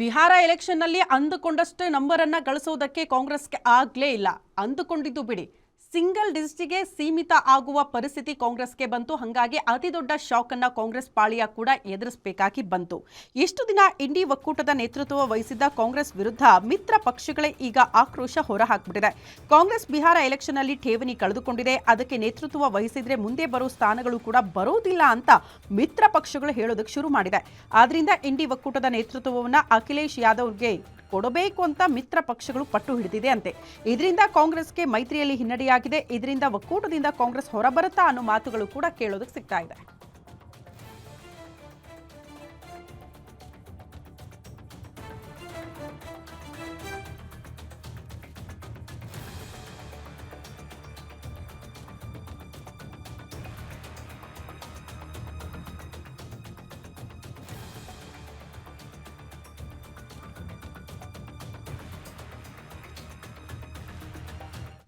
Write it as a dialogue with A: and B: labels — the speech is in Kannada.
A: ಬಿಹಾರ ಎಲೆಕ್ಷನ್ನಲ್ಲಿ ಅಂದುಕೊಂಡಷ್ಟು ನಂಬರನ್ನು ಗಳಿಸೋದಕ್ಕೆ ಕಾಂಗ್ರೆಸ್ಗೆ ಆಗಲೇ ಇಲ್ಲ. ಅಂದುಕೊಂಡಿದ್ದು ಬಿಡಿ. ಸಿಂಗಲ್ ಡಿಜಿಟ್ಗೆ ಸೀಮಿತ ಆಗುವ ಪರಿಸ್ಥಿತಿ ಕಾಂಗ್ರೆಸ್ಗೆ ಬಂತು. ಹಾಗಾಗಿ ಅತಿ ದೊಡ್ಡ ಶಾಕ್ ಅನ್ನ ಕಾಂಗ್ರೆಸ್ ಪಾಳಿಯ ಕೂಡ ಎದುರಿಸಬೇಕಾಗಿ ಬಂತು. ಎಷ್ಟು ದಿನ ಇಂಡಿ ಒಕ್ಕೂಟದ ನೇತೃತ್ವ ವಹಿಸಿದ್ದ ಕಾಂಗ್ರೆಸ್ ವಿರುದ್ಧ ಮಿತ್ರ ಪಕ್ಷಗಳೇ ಈಗ ಆಕ್ರೋಶ ಹೊರಹಾಕ್ಬಿಟ್ಟಿದೆ. ಕಾಂಗ್ರೆಸ್ ಬಿಹಾರ ಎಲೆಕ್ಷನ್ ಅಲ್ಲಿ ಠೇವಣಿ ಕಳೆದುಕೊಂಡಿದೆ. ಅದಕ್ಕೆ ನೇತೃತ್ವ ವಹಿಸಿದ್ರೆ ಮುಂದೆ ಬರೋ ಸ್ಥಾನಗಳು ಕೂಡ ಬರೋದಿಲ್ಲ ಅಂತ ಮಿತ್ರ ಪಕ್ಷಗಳು ಹೇಳೋದಕ್ಕೆ ಶುರು ಮಾಡಿದೆ. ಆದ್ರಿಂದ ಇಂಡಿ ಒಕ್ಕೂಟದ ನೇತೃತ್ವವನ್ನು ಅಖಿಲೇಶ್ ಯಾದವ್ಗೆ ಕೊಡಬೇಕು ಅಂತ ಮಿತ್ರ ಪಕ್ಷಗಳು ಪಟ್ಟು ಹಿಡಿದಿದೆ ಅಂತೆ. ಇದರಿಂದ ಕಾಂಗ್ರೆಸ್ಗೆ ಮೈತ್ರಿಯಲ್ಲಿ ಹಿನ್ನಡೆಯಾಗಿದೆ. ಇದರಿಂದ ಒಕ್ಕೂಟದಿಂದ ಕಾಂಗ್ರೆಸ್ ಹೊರಬರುತ್ತಾ ಅನ್ನೋ ಮಾತುಗಳು ಕೂಡ ಕೇಳೋದಕ್ಕೆ ಸಿಗ್ತಾ ಇದೆ.